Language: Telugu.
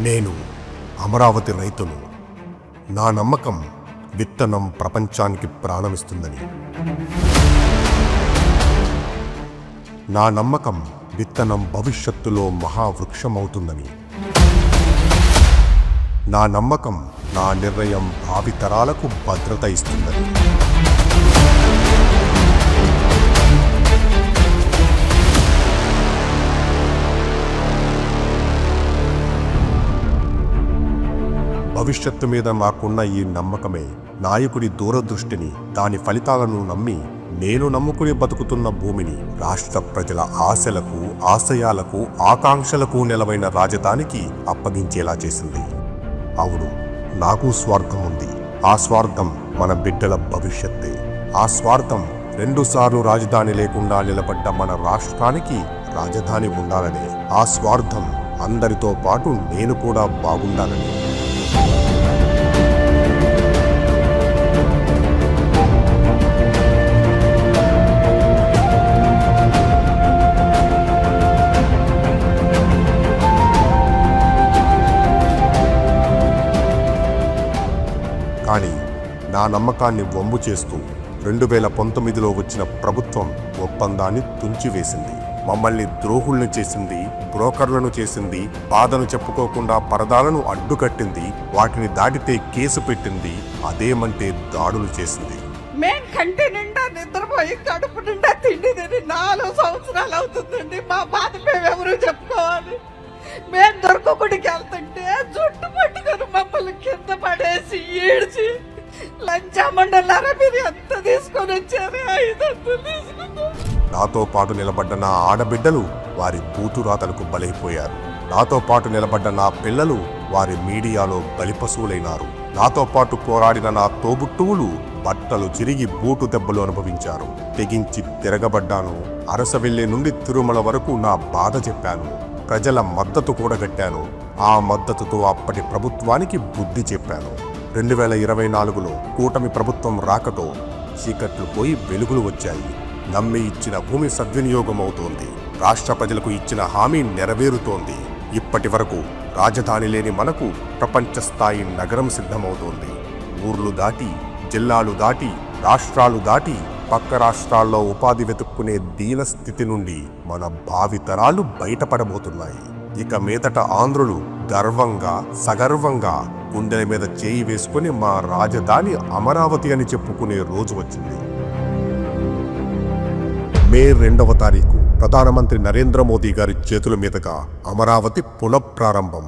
నేను అమరావతి రైతును. నా నమ్మకం విత్తనం ప్రపంచానికి ప్రాణమిస్తుందని. నా నమ్మకం విత్తనం భవిష్యత్తులో మహావృక్షమవుతుందని. నా నమ్మకం నా నిర్ణయం భావితరాలకు భద్రత ఇస్తుందని. భవిష్యత్తు మీద మాకున్న ఈ నమ్మకమే నాయకుడి దూరదృష్టిని దాని ఫలితాలను నమ్మి నేను నమ్ముకుని బతుకుతున్న భూమిని రాష్ట్ర ప్రజల ఆశలకు ఆశయాలకు ఆకాంక్షలకు నెలవైన రాజధానికి అప్పగించేలా చేసింది. అవును నాకు స్వార్థం ఉంది. ఆ స్వార్థం మన బిడ్డల భవిష్యత్తే. ఆ స్వార్థం రెండుసార్లు రాజధాని లేకుండా నిలబడ్డ మన రాష్ట్రానికి రాజధాని ఉండాలనే. ఆ స్వార్థం అందరితో పాటు నేను కూడా బాగుండాలని. కానీ నా నమ్మకాన్ని వమ్ము చేస్తూ రెండు వేల పంతొమ్మిదిలో వచ్చిన ప్రభుత్వం ఒప్పందాన్ని తుంచివేసింది. మమ్మల్ని ద్రోహుల్ని చేసింది బ్రోకర్లను చేసింది బాధను చెప్పుకోకుండా పరదాలను అడ్డుకట్టింది వాటిని దాటితే కేసు పెట్టింది అదేమంటే దాడులు చేసింది. మేం కంటి నిండా నిద్రపోయి కడుపు నిండా తిండి తిని నాలుగు సంవత్సరాలు అవుతుందండి. మా బాధ మేము ఎవరు చెప్పుకోవాలి. మేం దొరకబడికి వెళ్తుంటే నాతో పాటు నిలబడ్డ నా ఆడబిడ్డలు వారి బూతురాతలకు బలైపోయారు. నాతో పాటు నిలబడ్డ నా పిల్లలు వారి మీడియాలో బలిపశువులైనారు. నాతో పాటు పోరాడిన నా తోబుట్టువులు బట్టలు చిరిగి బూటు దెబ్బలు అనుభవించారు. తెగించి తిరగబడ్డాను. అరసవెల్లి నుండి తిరుమల వరకు నా బాధ చెప్పాను. ప్రజల మద్దతు కూడగట్టాను ఆ మద్దతుతో అప్పటి ప్రభుత్వానికి బుద్ధి చెప్పాను. రెండు వేల ఇరవై నాలుగులో కూటమి ప్రభుత్వం రాకతో చీకట్లు పోయి వెలుగులు వచ్చాయి. నమ్మి ఇచ్చిన భూమి సద్వినియోగం అవుతోంది రాష్ట్ర ప్రజలకు ఇచ్చిన హామీ నెరవేరుతోంది. ఇప్పటి వరకు రాజధాని లేని మనకు ప్రపంచ స్థాయి నగరం సిద్ధమవుతోంది. ఊర్లు దాటి జిల్లాలు దాటి రాష్ట్రాలు దాటి పక్క రాష్ట్రాల్లో ఉపాధి వెతుక్కునే దీన స్థితి నుండి మన భావితరాలు బయటపడబోతున్నాయి. ఇక మీదట ఆంధ్రులు గర్వంగా సగర్వంగా గుండెల మీద చేయి వేసుకుని మా రాజధాని అమరావతి అని చెప్పుకునే రోజు వచ్చింది. మే రెండవ తారీఖు ప్రధానమంత్రి నరేంద్ర మోదీ గారి చేతుల మీదుగా అమరావతి పునఃప్రారంభం.